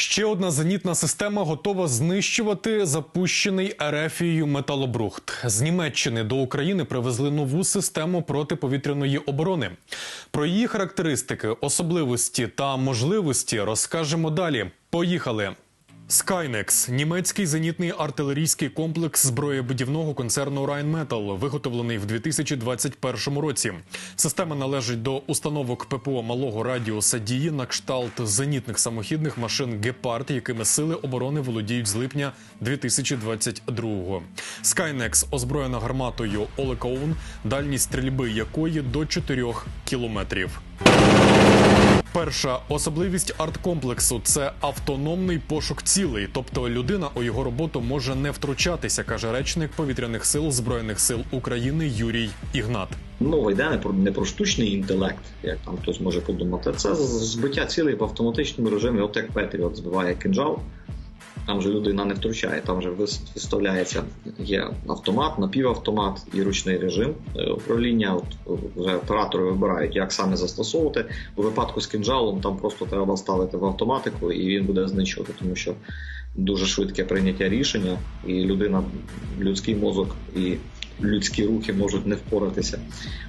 Ще одна зенітна система готова знищувати запущений Ерефією металобрухт. З Німеччини до України привезли нову систему протиповітряної оборони. Про її характеристики, особливості та можливості розкажемо далі. Поїхали. Skynex – німецький зенітний артилерійський комплекс зброєбудівного концерну Rheinmetall, виготовлений в 2021 році. Система належить до установок ППО малого радіуса дії на кшталт зенітних самохідних машин Гепард, якими сили оборони володіють з липня 2022-го. Skynex озброєна гарматою Олекоун, дальність стрільби якої до 4 кілометрів. Перша особливість арткомплексу це автономний пошук цілей, тобто людина у його роботу може не втручатися, каже речник повітряних сил збройних сил України Юрій Ігнат. Мова йде не про не про штучний інтелект, як там хтось може подумати. Це збиття цілей в автоматичному режимі, от як Петріот збиває кинджал. Там же людина не втручає, там же виставляється є автомат, напівавтомат і ручний режим управління. От вже оператори вибирають, як саме застосовувати. У випадку з кінжалом там просто треба ставити в автоматику, і він буде знищувати, тому що дуже швидке прийняття рішення, і людина, людський мозок і людські рухи можуть не впоратися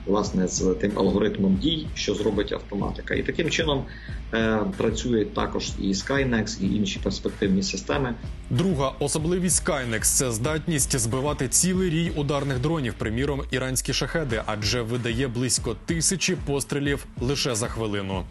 власне з тим алгоритмом дій, що зробить автоматика, і таким чином е, працюють також і Skynex, і інші перспективні системи. Друга особливість Skynex – це здатність збивати цілий рій ударних дронів, приміром іранські шахеди, адже видає близько тисячі пострілів лише за хвилину.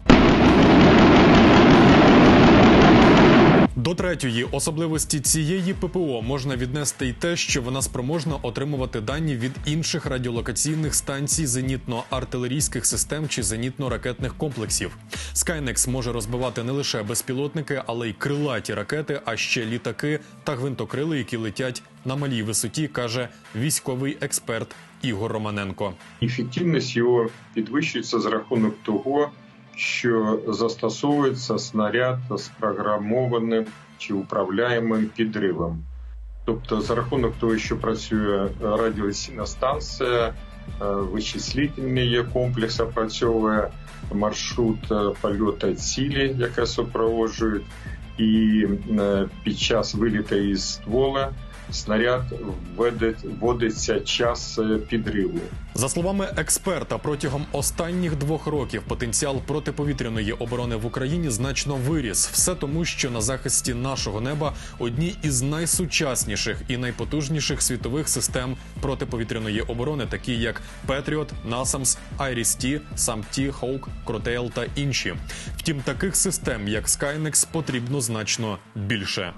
До третьої особливості цієї ППО можна віднести й те, що вона спроможна отримувати дані від інших радіолокаційних станцій зенітно-артилерійських систем чи зенітно-ракетних комплексів. Skynex може розбивати не лише безпілотники, але й крилаті ракети, а ще літаки та гвинтокрили, які летять на малій висоті, каже військовий експерт Ігор Романенко. Ефективність його підвищується за рахунок того що застосовується снаряд з програмованим чи управляємим підривом. Тобто, за рахунок того, що працює радіолокаційна станція, вичислительний комплекс опрацьовує маршрут польоту цілі, яке супроводжує, і під час виліта із ствола снаряд вводиться час підриву. За словами експерта, протягом останніх двох років потенціал протиповітряної оборони в Україні значно виріс. Все тому, що на захисті нашого неба одні із найсучасніших і найпотужніших світових систем протиповітряної оборони, такі як Петріот, Насамс, Айріс-Ті, Самті, Хоук, Кротейл та інші. Втім, таких систем як Skynex потрібно значно більше.